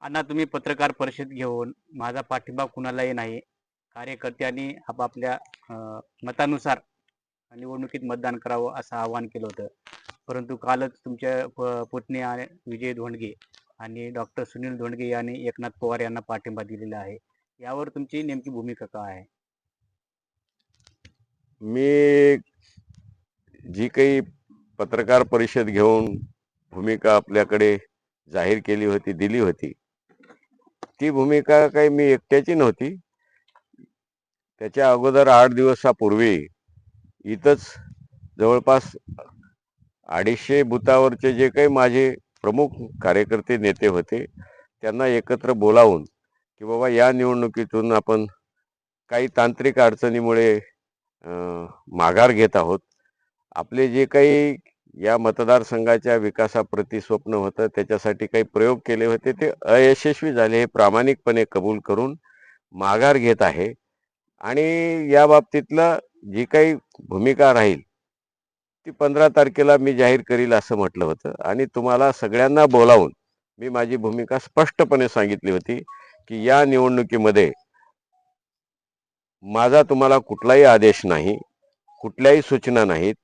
अण्णा तुम्ही पत्रकार परिषद घेऊन माझा पाठिंबा कुणालाही नाही कार्यकर्त्यांनी आपापल्या मतानुसार निवडणुकीत मतदान करावं असं आवाहन केलं होतं. परंतु कालच तुमच्या प- पुतणी आणि विजय धोंडगे आणि डॉक्टर सुनील धोंडगे यांनी एकनाथ पवार यांना पाठिंबा दिलेला आहे. यावर तुमची नेमकी भूमिका काय आहे? मी जी काही पत्रकार परिषद घेऊन भूमिका आपल्याकडे जाहीर केली होती दिली होती. ती भूमिका काही मी एकट्याची नव्हती. त्याच्या अगोदर आठ दिवसापूर्वी इथंच जवळपास अडीचशे बुतावरचे जे काही माझे प्रमुख कार्यकर्ते नेते होते त्यांना एकत्र बोलावून की बाबा या निवडणुकीतून आपण काही तांत्रिक अडचणीमुळे माघार घेत आहोत. आपले जे काही या मतदारसंघाच्या विकासाप्रती स्वप्न होतं. त्याच्यासाठी काही प्रयोग केले होते. ते अयशस्वी झाले हे प्रामाणिकपणे कबूल करून माघार घेत आहे. आणि या बाबतीतलं जी काही भूमिका राहील ती पंधरा तारखेला मी जाहीर करील असं म्हटलं होतं. आणि तुम्हाला सगळ्यांना बोलावून मी माझी भूमिका स्पष्टपणे सांगितली होती की या निवडणुकीमध्ये माझा तुम्हाला कुठलाही आदेश नाही कुठल्याही सूचना नाहीत.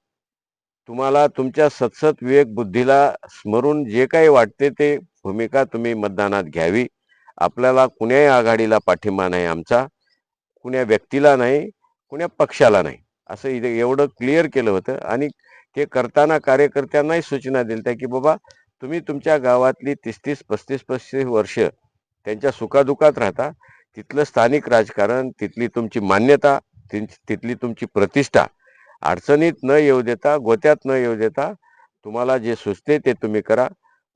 तुम्हाला तुमच्या सतसत विवेक बुद्धीला स्मरून जे काही वाटते ते भूमिका तुम्ही मतदानात घ्यावी. आपल्याला कुण्याही आघाडीला पाठिंबा नाही आमचा. कुण्या व्यक्तीला नाही कुण्या पक्षाला नाही. असं इथे एवढं क्लिअर केलं होतं. आणि ते करताना कार्यकर्त्यांनाही सूचना दिल्या की बाबा तुम्ही तुमच्या गावातली तीस तीस पस्तीस पस्तीस वर्ष त्यांच्या सुखादुखात राहता. तिथलं स्थानिक राजकारण तिथली तुमची मान्यता तिथली तुमची प्रतिष्ठा अडचणीत न येऊ देता गोत्यात न येऊ देता तुम्हाला जे सुचते ते तुम्ही करा.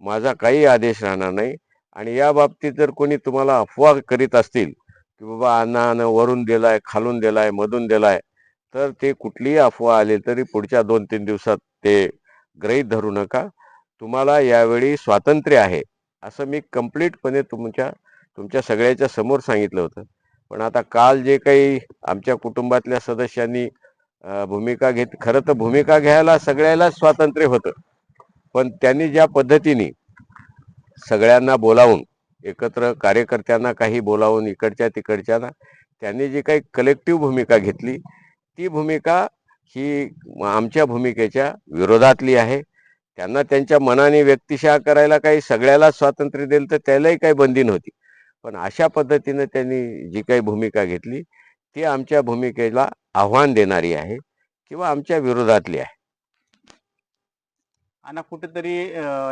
माझा काही आदेश राहणार नाही आणि या बाबतीत जर कोणी तुम्हाला अफवा करीत असतील की बाबा अण्णानं वरून दिलाय खालून दिलाय मधून दिलाय तर ते कुठलीही अफवा आली तरी पुढच्या दोन तीन दिवसात ते ग्रहीत धरू नका. तुम्हाला यावेळी स्वातंत्र्य आहे असं मी कम्प्लीटपणे तुमच्या तुमच्या सगळ्याच्या समोर सांगितलं होतं. पण आता काल जे काही आमच्या कुटुंबातल्या सदस्यांनी भूमिका घेत खरं तर भूमिका घ्यायला सगळ्याला स्वातंत्र्य होतं. पण त्यांनी ज्या पद्धतीने सगळ्यांना बोलावून एकत्र कार्यकर्त्यांना काही बोलावून इकडच्या तिकडच्याना त्यांनी जी काही कलेक्टिव्ह भूमिका घेतली ती भूमिका ही आमच्या भूमिकेच्या विरोधातली आहे. त्यांना त्यांच्या मनाने व्यक्तिशः करायला काही सगळ्याला स्वातंत्र्य दिलं तर त्यालाही काही बंदी नव्हती. पण अशा पद्धतीनं त्यांनी जी काही भूमिका घेतली ती आमच्या भूमिकेला आव्हान देणारी आहे किंवा आमच्या विरोधातली आहे? अण्णा कुठेतरी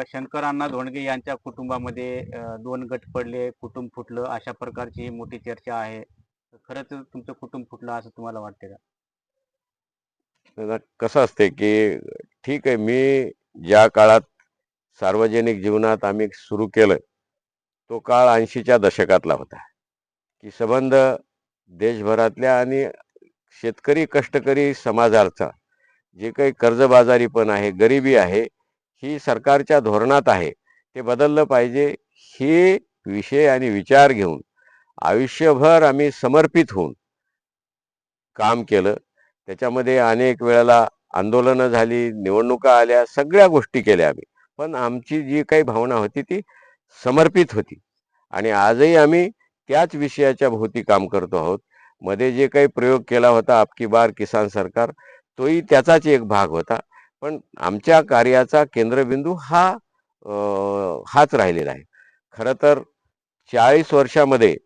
शंकर अण्णा धोंडगे यांच्या कुटुंबामध्ये दोन गट पडले कुटुंब फुटलं अशा प्रकारची ही मोठी चर्चा आहे. खरंच तुमचं कुटुंब फुटलं असं तुम्हाला वाटते का? कसं असते की ठीक आहे मी ज्या काळात सार्वजनिक जीवनात आम्ही सुरू केलं तो काळ ऐंशीच्या दशकातला होता. की संबंध देशभरातल्या आणि शेतकरी कष्टकरी समाजाचा जे काही कर्जबाजारी पण आहे गरिबी आहे ही सरकारच्या धोरणात आहे ते बदललं पाहिजे हे विषय आणि विचार घेऊन आयुष्यभर आम्ही समर्पित होऊन काम केलं. त्याच्यामध्ये अनेक वेळेला आंदोलनं झाली निवडणुका आल्या सगळ्या गोष्टी केल्या आम्ही. पण आमची जी काही भावना होती ती समर्पित होती. आणि आजही आम्ही त्याच विषयाच्या भोवती काम करतो आहोत. मध्ये जे काही प्रयोग केला होता आपकी बार किसान सरकार तोही त्याचाच एक भाग होता. पण आमच्या कार्याचा केंद्रबिंदू हा हाच राहिलेला आहे. खरं तर चाळीस वर्षामध्ये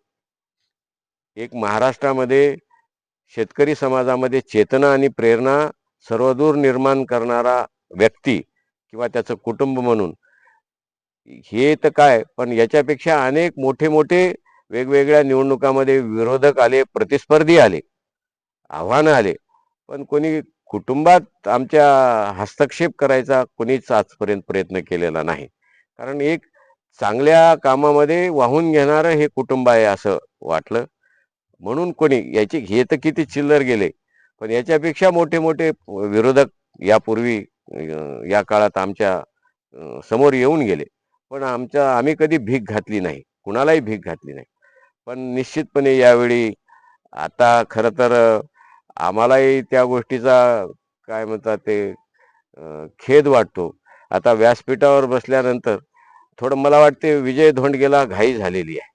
एक महाराष्ट्रामध्ये शेतकरी समाजामध्ये चेतना आणि प्रेरणा सर्वदूर निर्माण करणारा व्यक्ती किंवा त्याचं कुटुंब म्हणून हे तर काय पण याच्यापेक्षा अनेक मोठे मोठे वेगवेगळ्या निवडणुकामध्ये विरोधक आले प्रतिस्पर्धी आले आव्हानं आले. पण कोणी कुटुंबात आमच्या हस्तक्षेप करायचा कोणीच आजपर्यंत प्रयत्न केलेला नाही. कारण एक चांगल्या कामामध्ये वाहून घेणारं हे कुटुंब आहे असं वाटलं. म्हणून कोणी याचे हे तर किती चिल्लर गेले. पण याच्यापेक्षा मोठे मोठे विरोधक यापूर्वी या काळात आमच्यासमोर येऊन गेले. पण आमच्या आम्ही कधी भीक घातली नाही. कुणालाही भीक घातली नाही. पण निश्चितपणे यावेळी आता खरं तर आम्हालाही त्या गोष्टीचा काय म्हणतात ते खेद वाटतो. आता व्यासपीठावर बसल्यानंतर थोडं मला वाटते विजय धोंडगेला घाई झालेली आहे.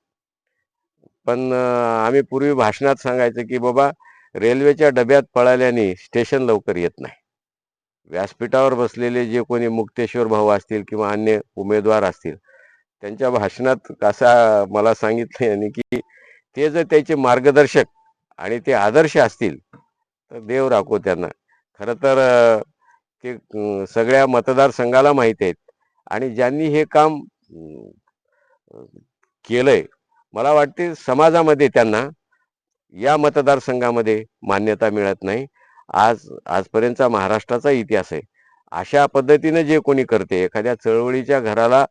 पण आम्ही पूर्वी भाषणात सांगायचं की बाबा रेल्वेच्या डब्यात पळाल्याने स्टेशन लवकर येत नाही. व्यासपीठावर बसलेले जे कोणी मुक्तेश्वर भाऊ असतील किंवा अन्य उमेदवार असतील त्यांच्या भाषणात कसा मला सांगितलं यांनी की ते जर त्याचे मार्गदर्शक आणि ते आदर्श असतील तर देव राखो त्यांना. खरं तर ते सगळ्या मतदारसंघाला माहीत आहेत आणि ज्यांनी हे काम केलंय मला वाटते समाजामध्ये त्यांना या मतदारसंघामध्ये मान्यता मिळत नाही. आज आजपर्यंतचा महाराष्ट्राचा इतिहास आहे. अशा पद्धतीनं जे कोणी करते एखाद्या चळवळीच्या घराला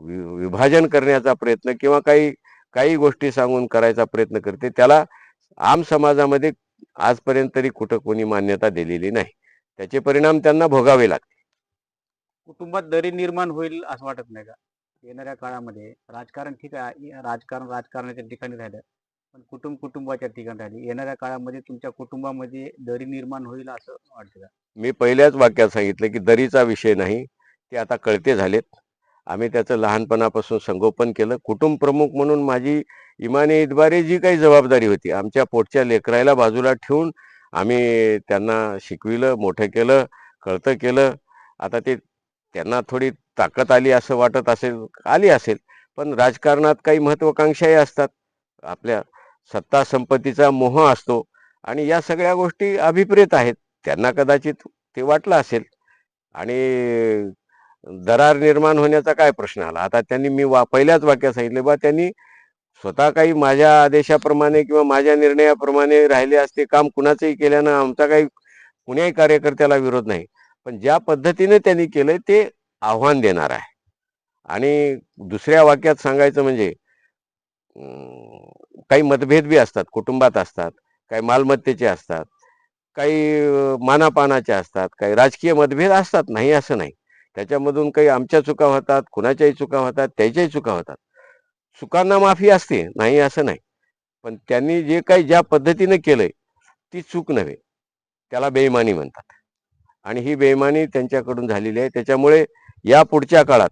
विभाजन करण्याचा प्रयत्न किंवा काही काही गोष्टी सांगून करायचा प्रयत्न करते त्याला आम समाजामध्ये आजपर्यंत तरी कुठं कोणी मान्यता दिलेली नाही. त्याचे परिणाम त्यांना भोगावे लागते. कुटुंबात दरी निर्माण होईल असं वाटत नाही का? येणाऱ्या काळामध्ये राजकारण ठीक आहे राजकारण राजकारणाच्या ठिकाणी राहिलं. पण कुटुंब कुटुंबाच्या ठिकाणी राहिली. येणाऱ्या काळामध्ये तुमच्या कुटुंबामध्ये दरी निर्माण होईल असं वाटतं का? मी पहिल्याच वाक्यात सांगितलं की दरीचा विषय नाही ते आता कळते झालेत. आम्ही त्याचं लहानपणापासून संगोपन केलं. कुटुंब प्रमुख म्हणून माझी इमाने इतबारे जी काही जबाबदारी होती आमच्या पोटच्या लेकरायला बाजूला ठेवून आम्ही त्यांना शिकविलं मोठं केलं कळतं केलं. आता ते त्यांना थोडी ताकद आली असं वाटत असेल आली असेल. पण राजकारणात काही महत्वाकांक्षाही असतात आपल्या सत्ता संपत्तीचा मोह असतो आणि या सगळ्या गोष्टी अभिप्रेत आहेत. त्यांना कदाचित ते वाटलं असेल. आणि दरार निर्माण होण्याचा काय प्रश्न आला? आता त्यांनी मी वा पहिल्याच वाक्यात सांगितले बा त्यांनी स्वतः काही माझ्या आदेशाप्रमाणे किंवा माझ्या निर्णयाप्रमाणे राहिले असते काम कुणाचंही केल्यानं आमचा काही कुण्याही कार्यकर्त्याला विरोध नाही. पण ज्या पद्धतीने त्यांनी केलंय ते आव्हान देणार आहे. आणि दुसऱ्या वाक्यात सांगायचं म्हणजे काही मतभेद बी असतात कुटुंबात असतात काही मालमत्तेचे असतात काही मानापानाचे असतात काही राजकीय मतभेद असतात नाही असं नाही. त्याच्यामधून काही आमच्या चुका होतात कुणाच्याही चुका होतात त्याच्याही चुका होतात. चुकांना माफी असते नाही असं नाही. पण त्यांनी जे काही ज्या पद्धतीनं केलंय ती चूक नव्हे. त्याला बेईमानी म्हणतात. आणि ही बेईमानी त्यांच्याकडून झालेली आहे. त्याच्यामुळे या पुढच्या काळात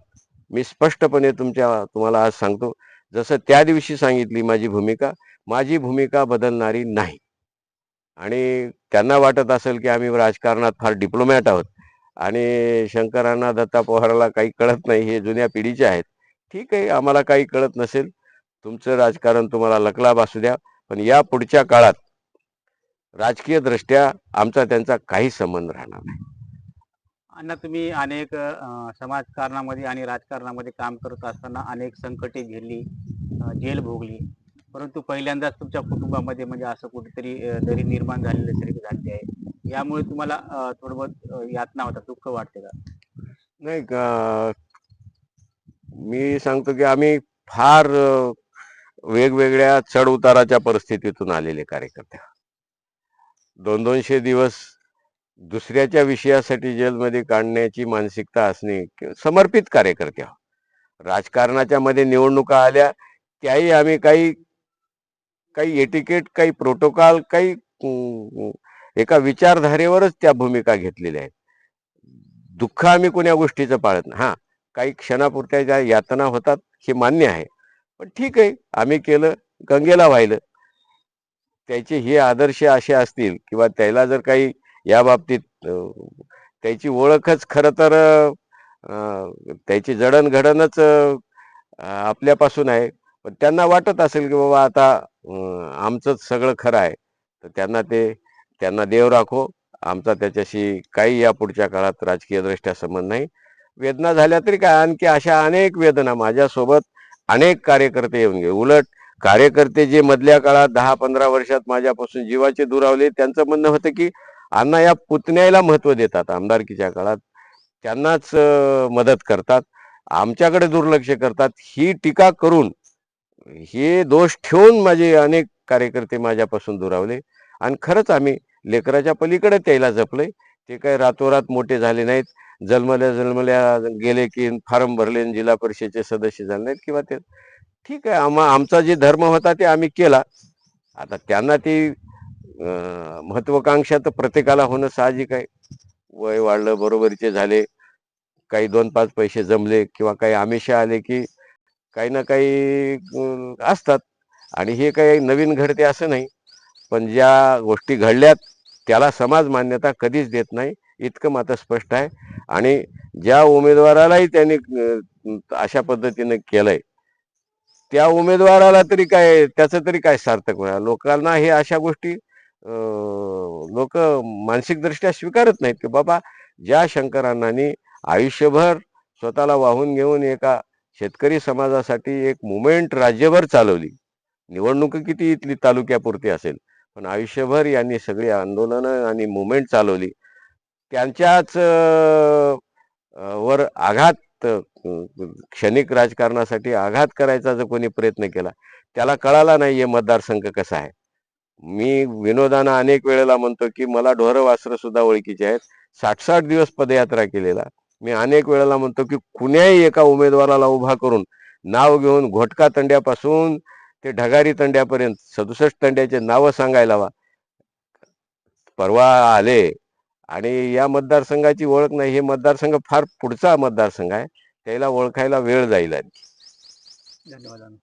मी स्पष्टपणे तुमच्या तुम्हाला आज सांगतो जसं त्या दिवशी सांगितली माझी भूमिका माझी भूमिका बदलणारी नाही. आणि त्यांना वाटत असेल की आम्ही राजकारणात फार डिप्लोमॅट आहोत. आणि शंकरांना दत्ता पवाराला काही कळत नाही हे जुन्या पिढीचे आहेत. ठीक आहे आम्हाला काही कळत नसेल. तुमचं राजकारण तुम्हाला लकलाभ असू द्या पण या पुढच्या काळात राजकीय दृष्ट्या आमचा त्यांचा काही संबंध राहणार नाही. अण्णा तुम्ही अनेक समाजकारणामध्ये आणि राजकारणामध्ये काम करत असताना अनेक संकटे झेलली जेल भोगली. परंतु पहिल्यांदाच तुमच्या कुटुंबामध्ये म्हणजे असं कुठेतरी दरी निर्माण झालेल्यासारखी झाली आहे. यामुळे तुम्हाला थोडं बहुत यातना होता दुःख वाटते का? नाही का मी सांगतो की आम्ही फार वेगवेगळ्या चढ उताराच्या परिस्थितीतून आलेले कार्यकर्ते. दोन दोनशे दिवस दुसऱ्याच्या विषयासाठी जेलमध्ये काढण्याची मानसिकता असणे समर्पित कार्यकर्ते राजकारणाच्या मध्ये निवडणुका आल्या त्याही आम्ही काही काही एटिकेट काही प्रोटोकॉल काही एका विचारधारेवरच त्या भूमिका घेतलेल्या आहेत. दुःख आम्ही कोण्या गोष्टीचं पाळत नाही. हा काही क्षणापुरत्या ज्या यातना होतात हे मान्य आहे. पण ठीक आहे आम्ही केलं गंगेला वाहिलं. त्याचे हे आदर्श असे असतील किंवा त्याला जर काही या बाबतीत त्याची ओळखच खरं तर त्याची जडणघडणच आपल्यापासून आहे. पण त्यांना वाटत असेल की बाबा आता आमचंच सगळं खरं आहे. तर त्यांना ते त्यांना देव राखो. आमचा त्याच्याशी काही या पुढच्या काळात राजकीय दृष्ट्या संबंध नाही. वेदना झाल्या तरी काय? आणखी अशा अनेक वेदना माझ्यासोबत अनेक कार्यकर्ते येऊन गेले. उलट कार्यकर्ते जे मधल्या काळात दहा पंधरा वर्षात माझ्यापासून जीवाचे दुरावले त्यांचं म्हणणं होतं की अण्णा या पुतण्याला महत्त्व देतात. आमदारकीच्या काळात त्यांनाच मदत करतात. आमच्याकडे दुर्लक्ष करतात. ही टीका करून हे दोष ठेवून माझे अनेक कार्यकर्ते माझ्यापासून दुरावले. आणि खरंच आम्ही लेकराच्या पलीकडे त्याला जपले. ते काही रातोरात मोठे झाले नाहीत. जन्मल्या जन्मल्या गेले की फॉर्म भरले जिल्हा परिषदेचे सदस्य झाले नाहीत किंवा ते. ठीक आहे. आम्हा आमचा जे धर्म होता ते आम्ही केला. आता त्यांना ती महत्वाकांक्षा तर प्रत्येकाला होणं साहजिक आहे. वय वाढलं बरोबरीचे झाले काही दोन पाच पैसे जमले किंवा काही आमिषे आले की काही ना काही असतात. आणि हे काही नवीन घडते असं नाही. पण ज्या गोष्टी घडल्यात त्याला समाज मान्यता कधीच देत नाही इतकं मात्र स्पष्ट आहे. आणि ज्या उमेदवारालाही त्यांनी अशा पद्धतीने केलंय त्या उमेदवाराला तरी काय त्याचं तरी काय सार्थक होणार? लोकांना हे अशा गोष्टी लोक मानसिकदृष्ट्या स्वीकारत नाहीत की बाबा ज्या शंकरांनानी आयुष्यभर स्वतःला वाहून घेऊन एका शेतकरी समाजासाठी एक मुवमेंट राज्यभर चालवली. निवडणूक किती इथली तालुक्यापुरती असेल पण आयुष्यभर यांनी सगळी आंदोलनं आणि मुवमेंट चालवली. त्यांच्याच वर आघात क्षणिक राजकारणासाठी आघात करायचा जर कोणी प्रयत्न केला त्याला कळाला नाही हे मतदारसंघ कसा आहे. मी विनोदानं अनेक वेळेला म्हणतो की मला ढोरं वासरं सुद्धा ओळखीचे आहेत. साठ साठ दिवस पदयात्रा केलेला. मी अनेक वेळेला म्हणतो की कुण्याही एका उमेदवाराला उभा करून नाव घेऊन घोटका तंड्यापासून ते ढगारी तंड्यापर्यंत सदुसष्ट तंड्याचे नावं सांगायला हवा. परवा आले आणि या मतदारसंघाची ओळख नाही. हे मतदारसंघ फार पुढचा मतदारसंघ आहे. त्याला ओळखायला वेळ जाईल आणि धन्यवाद.